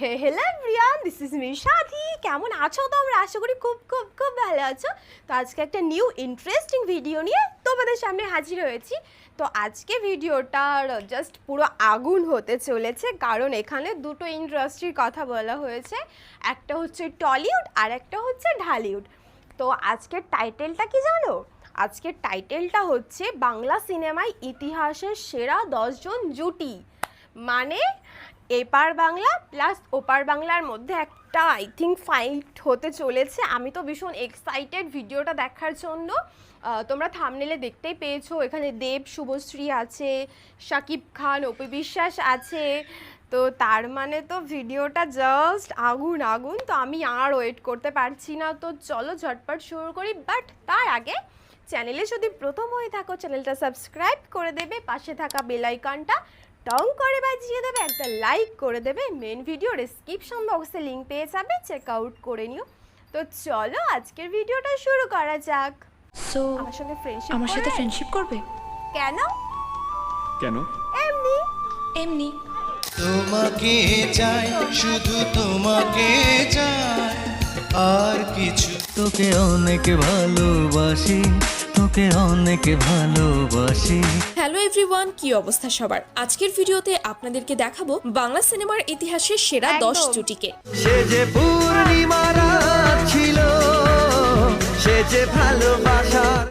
Hey hello everyone this is me Sathi কেমন আছো তোমরা? আশা করি খুব খুব খুব ভালো আছো। তো আজকে একটা নিউ ইন্টারেস্টিং ভিডিও নিয়ে তোমাদের সামনে হাজির হয়েছি। তো আজকে ভিডিওটার জাস্ট পুরো আগুন হতে চলেছে, কারণ এখানে দুটো ইন্ডাস্ট্রির কথা বলা হয়েছে। একটা হচ্ছে টলিউড আর একটা হচ্ছে ঢালিউড তো আজকের টাইটেলটা কি জানো? আজকের টাইটেলটা হচ্ছে বাংলা সিনেমায় ইতিহাসের সেরা দশজন জুটি। মানে এপার বাংলা প্লাস ওপার বাংলার মধ্যে একটা আই থিঙ্ক ফাইট হতে চলেছে। আমি তো ভীষণ এক্সাইটেড ভিডিওটা দেখার জন্য। তোমরা থামনেলে দেখতেই পেয়েছ, এখানে দেব, শুভশ্রী আছে শাকিব খান, অপি বিশ্বাস আছে। তো তার মানে তো ভিডিওটা জাস্ট আগুন আগুন। তো আমি আর ওয়েট করতে পারছি না। তো চলো ঝটপট শুরু করি। বাট তার আগে চ্যানেলে যদি প্রথম হয়ে থাকো চ্যানেলটা সাবস্ক্রাইব করে দেবে। পাশে থাকা বেল আইকনটা টং করে বাজিয়ে দেবে একটা লাইক করে দেবে মেন ভিডিও ডেসক্রিপশন বক্সে লিঙ্ক পেয়ে যাবে চেক আউট করে নিও। তো চলো আজকের ভিডিওটা শুরু করা যাক। সো আমার সঙ্গে ফ্রেন্ডশিপ আমার সাথে ফ্রেন্ডশিপ করবে? কেন? কেন? এমনি। এমনি। তোমাকে চাই শুধু তোমাকে চাই আর কিছু। তোকে অনেক ভালোবাসি। তোকে অনেক ভালোবাসি। হ্যালো এভরিওয়ান কি অবস্থা সবার? আজকের ভিডিওতে আপনাদেরকে দেখাবো বাংলা সিনেমার ইতিহাসের সেরা দশ জুটিকে। সে যে পূর্ণিমারা ছিল সে যে ভালোবাসার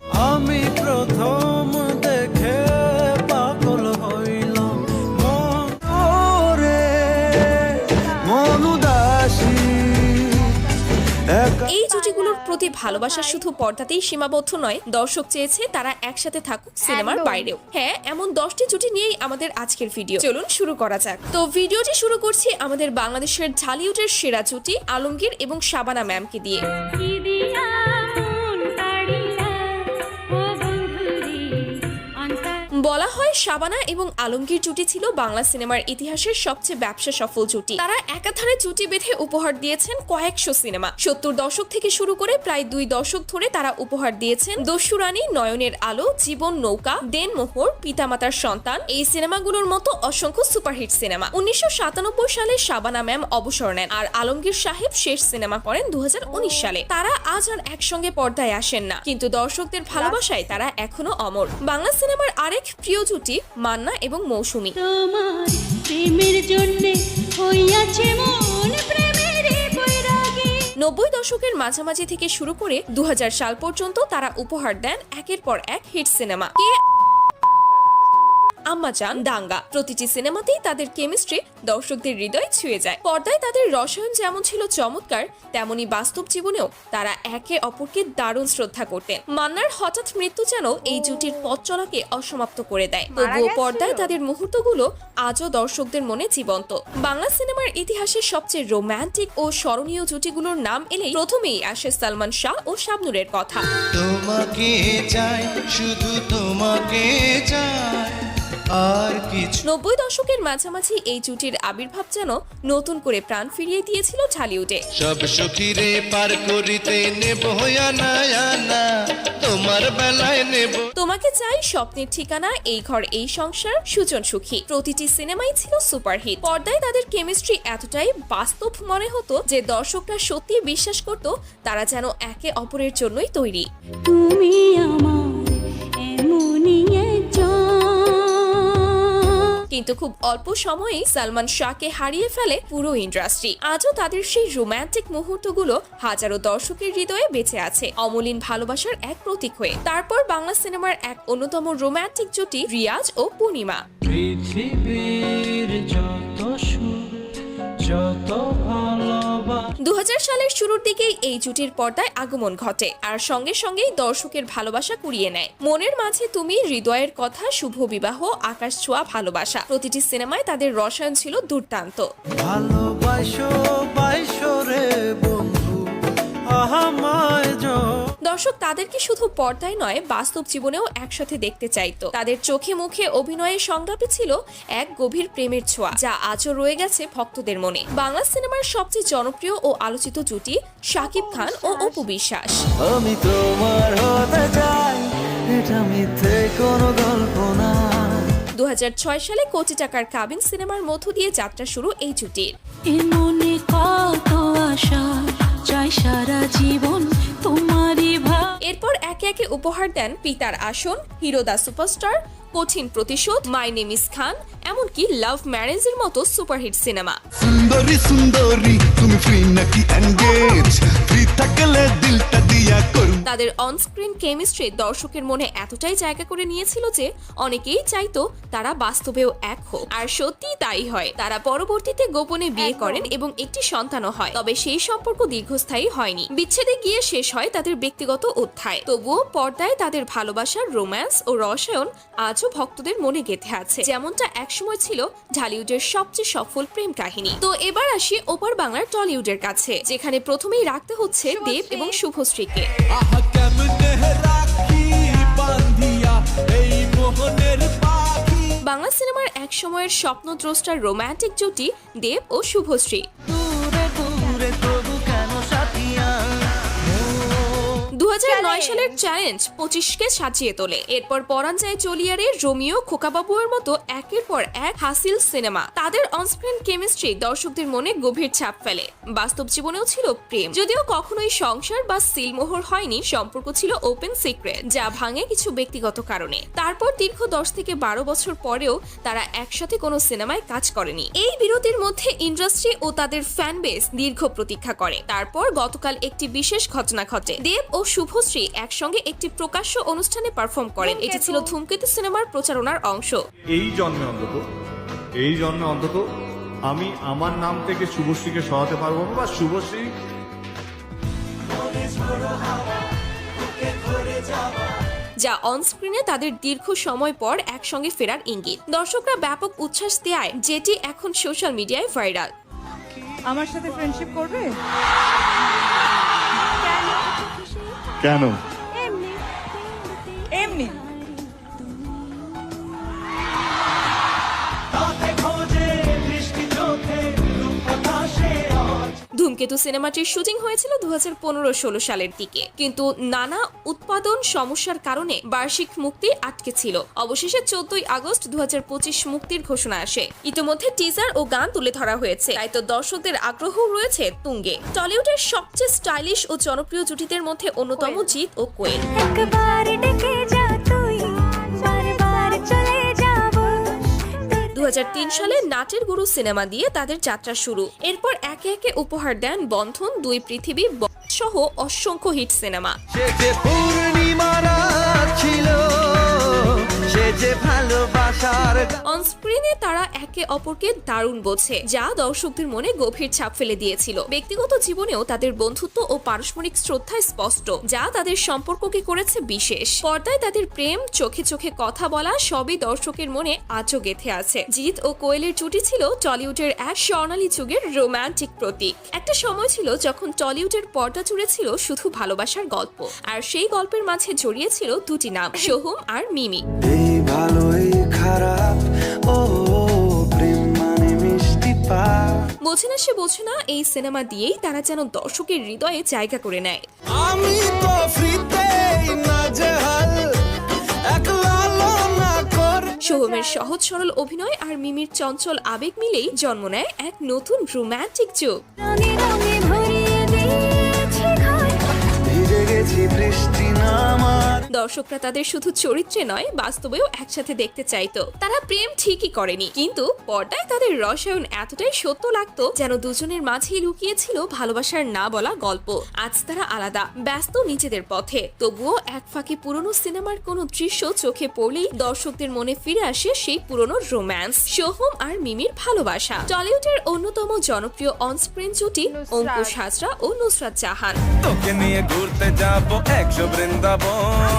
প্রতি ভালোবাসা শুধু পর্দাতেই সীমাবদ্ধ নয় দর্শক চেয়েছে তারা একসাথে থাকুক সিনেমার বাইরেও। হ্যাঁ এমন দশটি জুটি নিয়েই আমাদের আজকের ভিডিও। চলুন শুরু করা যাক। তো ভিডিওটি শুরু করছি আমাদের বাংলাদেশের ঢালিউডের সেরা জুটি আলমগীর এবং শাবানা ম্যামকে দিয়ে। বলা হয় শাবানা এবং আলমগীর জুটি ছিল বাংলা সিনেমার ইতিহাসের সবচেয়ে ব্যবসা সফল জুটি। তারা একাধারে জুটি বেঁধে উপহার দিয়েছেন কয়েকশো সিনেমা। সত্তর দশক থেকে শুরু করে প্রায় দুই দশক ধরে তারা উপহার দিয়েছেন দস্যুরানী নয়নের আলো, জীবন নৌকা, দেন মোহর, পিতামাতার সন্তান, এই সিনেমাগুলোর মতো অসংখ্য সুপারহিট সিনেমা। উনিশশো সাতানব্বই সালে শাবানা ম্যাম অবসর নেন আর আলমগীর সাহেব শেষ সিনেমা করেন দু হাজার উনিশ সালে। তারা আজ আর একসঙ্গে পর্দায় আসেন না, কিন্তু দর্শকদের ভালোবাসায় তারা এখনও অমর। বাংলা সিনেমার আরেক প্রিয় জুটি মান্না এবং মৌসুমী। তোমার প্রেমের জন্য হইয়াছে মন প্রেমের বৈরাগী। নব্বই দশকের মাঝামাঝি থেকে শুরু করে দু হাজার সাল পর্যন্ত তারা উপহার দেন একের পর এক হিট সিনেমা। কে আম্মাজান দাঙ্গা। প্রতিটি সিনেমাতেই তাদের কেমিস্ট্রি দর্শকদের হৃদয় ছুঁয়ে যায়। পর্দায় তাদের রসায়ন যেমন ছিল চমৎকার তেমনি বাস্তব জীবনেও তারা একে অপরকে দারুণ শ্রদ্ধা করতেন। মান্নার হঠাৎ মৃত্যু যেন এই জুটির পথ চলাকে অসমাপ্ত করে দেয়। তবুও পর্দায় তাদের মুহূর্তগুলো আজও দর্শকদের মনে জীবন্ত। বাংলা সিনেমার ইতিহাসে সবচেয়ে রোমান্টিক ও স্মরণীয় জুটিগুলোর নাম এলেই প্রথমেই আসে সালমান শাহ ও শাবনুরের কথা। তোমাকে চাই শুধু তোমাকে আর কিছু। নব্বই দশকের মাঝামাঝি এই জুটির আবির্ভাব যেন নতুন করে প্রাণ ফিরিয়ে দিয়েছিল ঢালিউডে। সব সখীরে পার করিতে নেব আনা আনা তোমার বেলায় নেব। তোমাকে চাই স্বপ্নের ঠিকানা এই ঘর এই সংসার সুজন সুখী। প্রতিটি সিনেমাই ছিল সুপারহিট। পর্দায় তাদের কেমিস্ট্রি এতটাই বাস্তব মনে হতো যে দর্শকরা সত্যি বিশ্বাস করত তারা যেন একে অপরের জন্যই তৈরি। তুমি আমার কিন্তু খুব অল্প সময়েই সালমান শাহকে হারিয়ে ফেলে পুরো ইন্ডাস্ট্রি। আজও তাদের সেই রোমান্টিক মুহূর্তগুলো হাজারো দর্শকের হৃদয়ে বেঁচে আছে, অমলিন ভালোবাসার এক প্রতীক হয়ে। তারপর বাংলা সিনেমার এক অন্যতম রোম্যান্টিক জুটি রিয়াজ ও পূর্ণিমা। পৃথিবীর যত যত ভালোবাসা দু হাজার সালের শুরুর দিকেই এই জুটির পর্দায় আগমন ঘটে আর সঙ্গে সঙ্গেই দর্শকের ভালোবাসা কুড়িয়ে নেয়। মনের মাঝে তুমি, হৃদয়ের কথা, শুভ বিবাহ, আকাশ ছোঁয়া, ভালোবাসা। প্রতিটি সিনেমায় তাদের রসায়ন ছিল দুর্দান্ত। ভালোবাসো দর্শক তাদেরকে শুধু পর্দায় নয় বাস্তব জীবনেও একসাথে দেখতে চাইতো। তাদের চোখে মুখে অভিনয়ের সংলাপে ছিল এক গভীর প্রেমের ছোঁয়া যা আজও রয়ে গেছে ভক্তদের মনে। বাংলা সিনেমার সবচেয়ে জনপ্রিয় ও আলোচিত জুটি শাকিব খান ও অপু বিশ্বাস। আমি তোমার হতে চাই এটা মিথ্যে কোনো গল্প না। দু হাজার ছয় সালে কোটি টাকার কাবিন সিনেমার মধ্য দিয়ে যাত্রা শুরু এই জুটির। চাই সারা জীবন তোমারই এরপর একে একে উপহার দেন পিতার আসন হিরো হিরোদা সুপারস্টার কঠিন প্রতিশোধ মাই নেম ইস খান এমনকি লাভ ম্যারেজ এর মতো সুপারহিট সিনেমা। সুন্দরী সুন্দরী তুমি ফ্রি নাকি এনগেজ ফ্রি থাকলে দিলটা দিয়া করবে তাদের অনস্ক্রিন কেমিস্ট্রি দর্শকের মনে এতটাই জায়গা করে নিয়েছিল যে অনেকেই চাইতো তারা বাস্তবেও এক হোক। আর সত্যিই তাই হয়। তারা পরবর্তীতে গোপনে বিয়ে করেন এবং একটি সন্তানও হয়। তবে সেই সম্পর্ক দীর্ঘস্থায়ী হয়নি। বিচ্ছেদে গিয়ে শেষ হয় তাদের ব্যক্তিগত অধ্যায়। তবুও পর্দায় তাদের ভালোবাসার রোম্যান্স ও রসায়ন আজও ভক্তদের মনে গেঁথে আছে। যেমনটা একসময় ছিল ঢালিউডের সবচেয়ে সফল প্রেম কাহিনী। তো এবার আসি ওপার বাংলার টলিউডের কাছে যেখানে প্রথমেই রাখতে হচ্ছে দেব এবং শুভশ্রীকে। বাংলা সিনেমার এক সময়ের স্বপ্নদ্রষ্টার রোম্যান্টিক জুটি দেব ও শুভশ্রী। সালের চ্যালেঞ্জ পঁচিশকে সাজিয়ে তোলে। এরপর চলিয়ারে রোমিও খোকাবাবুয়ের মতো একের পর এক হাসিল সিনেমা তাদের অনস্ক্রিন কেমিস্ট্রি দর্শকদের মনে গভীর ছাপ ফেলে। বাস্তব জীবনেও ছিল প্রেম। যদিও কখনোই সংসার বা সিলমোহর হয়নি সম্পর্ক ছিল ওপেন সিক্রেট যা ভাঙে কিছু ব্যক্তিগত কারণে। তারপর দীর্ঘ দশ থেকে বারো বছর পরেও তারা একসাথে কোনো সিনেমায় কাজ করেনি। এই বিরতির মধ্যে ইন্ডাস্ট্রি ও তাদের ফ্যান বেস দীর্ঘ প্রতীক্ষা করে। তারপর গতকাল একটি বিশেষ ঘটনা ঘটে। দেব ও শুভশ্রী একসঙ্গে একটি প্রকাশ্য অনুষ্ঠানে পারফর্ম করেন। এটি ছিল ধূমকেতু সিনেমার প্রচারণার অংশ। এই জন্মে অন্তত এই জন্মে অন্তত আমি আমার নাম থেকে শুভশ্রীকে সরাতে পারব না বা শুভশ্রী যা অনস্ক্রিনে তাদের দীর্ঘ সময় পর একসঙ্গে ফেরার ইঙ্গিত। দর্শকরা ব্যাপক উচ্ছ্বাস দেয় যেটি এখন সোশ্যাল মিডিয়ায় ভাইরাল আমার সাথে ফ্রেন্ডশিপ করবে? কেন? এমনি। ধূমকেতু সিনেমাটির শুটিং হয়েছিল দু হাজার পনেরো ষোলো সালের দিকে। কিন্তু নানা উৎপাদন সমস্যার কারণে বার্ষিক মুক্তি আটকে ছিল। অবশেষে চোদ্দই আগস্ট দু হাজার পঁচিশ মুক্তির ঘোষণা আসে। ইতিমধ্যে টিজার ও গান তুলে ধরা হয়েছে। তাই তো দর্শকদের আগ্রহ রয়েছে তুঙ্গে। টলিউডের সবচেয়ে স্টাইলিশ ও জনপ্রিয় জুটিদের মধ্যে অন্যতম জিৎ ও কোয়েল। একবার ডেকে যা সালে নাচের গুরু সিনেমা দিয়ে তাদের যাত্রা শুরু। এরপর একে একে উপহার দেন বন্ধন, দুই পৃথিবী সহ অসংখ্য হিট সিনেমা। ছিল, সে যে ভালোবাসার অনস্ক্রিনে তারা একে অপরকে দারুণ বোঝে যা দর্শকদের মনে গভীর ছাপ ফেলে দিয়েছিল। ব্যক্তিগত জীবনেও তাদের বন্ধুত্ব ও পারস্পরিক শ্রদ্ধা স্পষ্ট যা তাদের সম্পর্ককে করেছে বিশেষ। পর্দায় তাদের প্রেম চোখে চোখে কথা বলা সবই দর্শকের মনে আজও গেথে আছে। জিৎ ও কোয়েলের জুটি ছিল টলিউডের এক স্বর্ণালী যুগের রোমান্টিক প্রতীক। একটা সময় ছিল যখন টলিউডের পর্দা জুড়ে ছিল শুধু ভালোবাসার গল্প আর সেই গল্পের মাঝে জড়িয়েছিল দুটি নাম সোহম আর মিমি। এই ভালো এই খারাপ ও প্রেম মানে মিষ্টি বোঝে না সে বোঝে না এই সিনেমা দিয়েই তারা যেন দর্শকের হৃদয়ে জায়গা করে নেয়। আমি তো ফ্রিতেই নাজেহাল একলা সোহমের সহজ সরল অভিনয় আর মিমির চঞ্চল আবেগ মিলেই জন্ম নেয় এক নতুন রোম্যান্টিক যুগ। ভিজে গেছি বৃষ্টি নামার। দর্শকরা তাদের শুধু চরিত্রে নয় বাস্তবেও একসাথে দেখতে চাইতো। তারা প্রেম ঠিকই করেনি কিন্তু পর্দায় তাদের রসায়ন এতটাই সত্য লাগতো যেন দুজনের মাঝেই লুকিয়েছিল ভালোবাসার না বলা গল্প। আজ তারা আলাদা ব্যস্ত নিজেদের পথে। তবুও এক ফাঁকে পুরনো সিনেমার কোনো দৃশ্য চোখে পড়লেই দর্শকদের মনে ফিরে আসে সেই পুরনো রোম্যান্স। সোহম আর মিমির ভালোবাসা। টলিউডের অন্যতম জনপ্রিয় অনস্ক্রিন জুটি। অঙ্কুশ হাজরা ও নুসরাত জাহান। তোকে নিয়ে ঘুরতে যাব একশো বৃন্দাবন।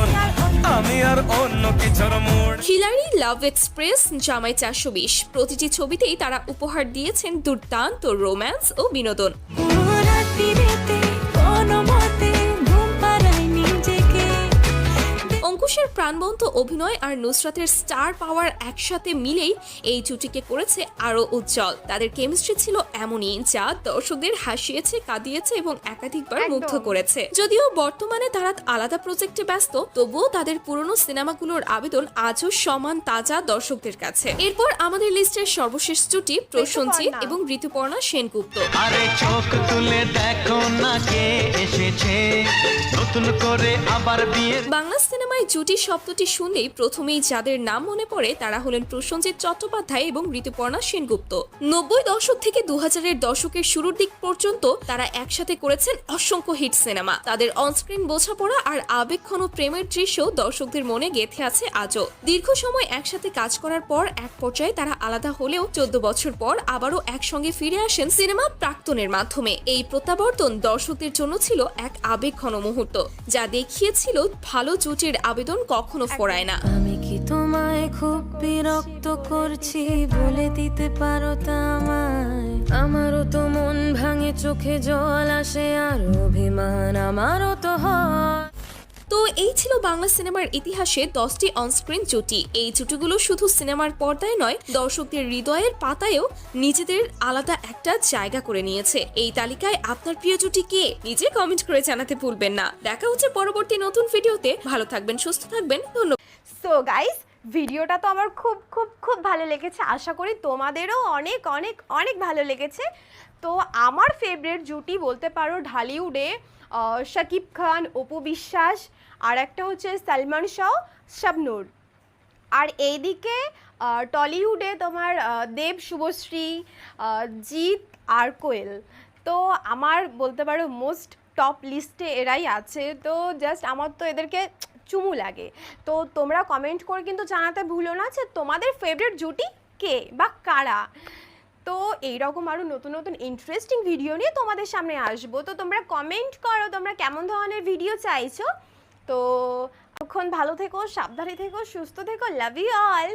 আমি আর অন্য কিছুর মুড। খিলাড়ি লাভ এক্সপ্রেস জামাই চারশো বিশ। প্রতিটি ছবিতেই তারা উপহার দিয়েছেন দুর্দান্ত রোম্যান্স ও বিনোদন। প্রাণবন্ত অভিনয় আর নুসরাতের স্টার পাওয়ার একসাথে মিলেই এই জুটিকে করেছে আরও উজ্জ্বল। তাদের কেমিস্ট্রি ছিল এমনই যা দর্শকদের হাসিয়েছে কাঁদিয়েছে এবং একাধিকবার মুগ্ধ করেছে। যদিও বর্তমানে তারা আলাদা প্রজেক্টে ব্যস্ত তবুও তাদের পুরনো সিনেমাগুলোর আবেদন আজও সমান তাজা দর্শকদের কাছে। এরপর আমাদের লিস্টের সর্বশেষ জুটি প্রসঞ্জিৎ এবং ঋতুপর্ণা সেনগুপ্ত। আরে চোখ তুলে দেখো না কে এসেছে। নতুন করে আবার বিয়ের বাংলা সিনেমায় জুটি শব্দটি শুনলেই প্রথমেই যাদের নাম মনে পড়ে, তারা হলেন প্রসেনজিৎ চট্টোপাধ্যায় এবং ঋতুপর্ণা সেনগুপ্ত। নব্বই দশক থেকে দু হাজারের দশকের শুরুর দিক পর্যন্ত তারা একসাথে করেছেন অসংখ্য হিট সিনেমা। তাদের অনস্ক্রিন বোঝাপড়া আর আবেগঘন প্রেমের দৃশ্য দর্শকদের মনে গেঁথে আছে আজও। দীর্ঘ সময় একসাথে কাজ করার পর এক পর্যায়ে তারা আলাদা হলেও চোদ্দ বছর পর আবারও একসঙ্গে ফিরে আসেন সিনেমা প্রাক্তনের মাধ্যমে। এই প্রত্যাবর্তন দর্শকদের জন্য ছিল এক আবেগঘন মুহূর্ত, যা দেখিয়েছিল ভালো জুটির আবেদন কখনো ফোরায় না। আমি কি তোমায় খুব বিরক্ত করছি বলে দিতে পারো তা আমায়? আমারও তো মন ভাঙে চোখে জল আসে আর অভিমান আমারও তো হয়। তো এই ছিল বাংলা সিনেমার ইতিহাসে দশটি অনস্ক্রিন জুটি। এই জুটিগুলো শুধু সিনেমার পর্দায় নয়, দর্শকদের হৃদয়ের পাতায়ও নিজেদের আলাদা একটা জায়গা করে নিয়েছে। এই তালিকায় আপনার প্রিয় জুটি কে? নিজে কমেন্ট করে জানাতে ভুলবেন না। দেখা হচ্ছে পরবর্তী নতুন ভিডিওতে। ভালো থাকবেন, সুস্থ থাকবেন। ধন্যবাদ। সো গাইস ভিডিওটা তো আমার খুব খুব খুব ভালো লেগেছে। আশা করি তোমাদেরও অনেক অনেক অনেক ভালো লেগেছে। তো আমার ফেভারিট জুটি বলতে পারো ঢালিউডে। শাকিব খান, অপু বিশ্বাস, আর একটা হচ্ছে সালমান শাহ, শাবনুর। আর এইদিকে টলিউডে তোমার দেব, শুভশ্রী জিৎ আর কোয়েল। তো আমার বলতে পারো মোস্ট টপ লিস্টে এরাই আছে। তো জাস্ট আমার তো এদেরকে চুমু লাগে। তো তোমরা কমেন্ট করে কিন্তু জানাতে ভুলো না যে তোমাদের ফেভারিট জুটি কে বা কারা? তো এইরকম আরও নতুন নতুন ইন্টারেস্টিং ভিডিও নিয়ে তোমাদের সামনে আসব। তো তোমরা কমেন্ট করো, তোমরা কেমন ধরনের ভিডিও চাইছো? তো তখন ভালো থেকো, সাবধানে থেকো, সুস্থ থেকো লাভ ইউ অল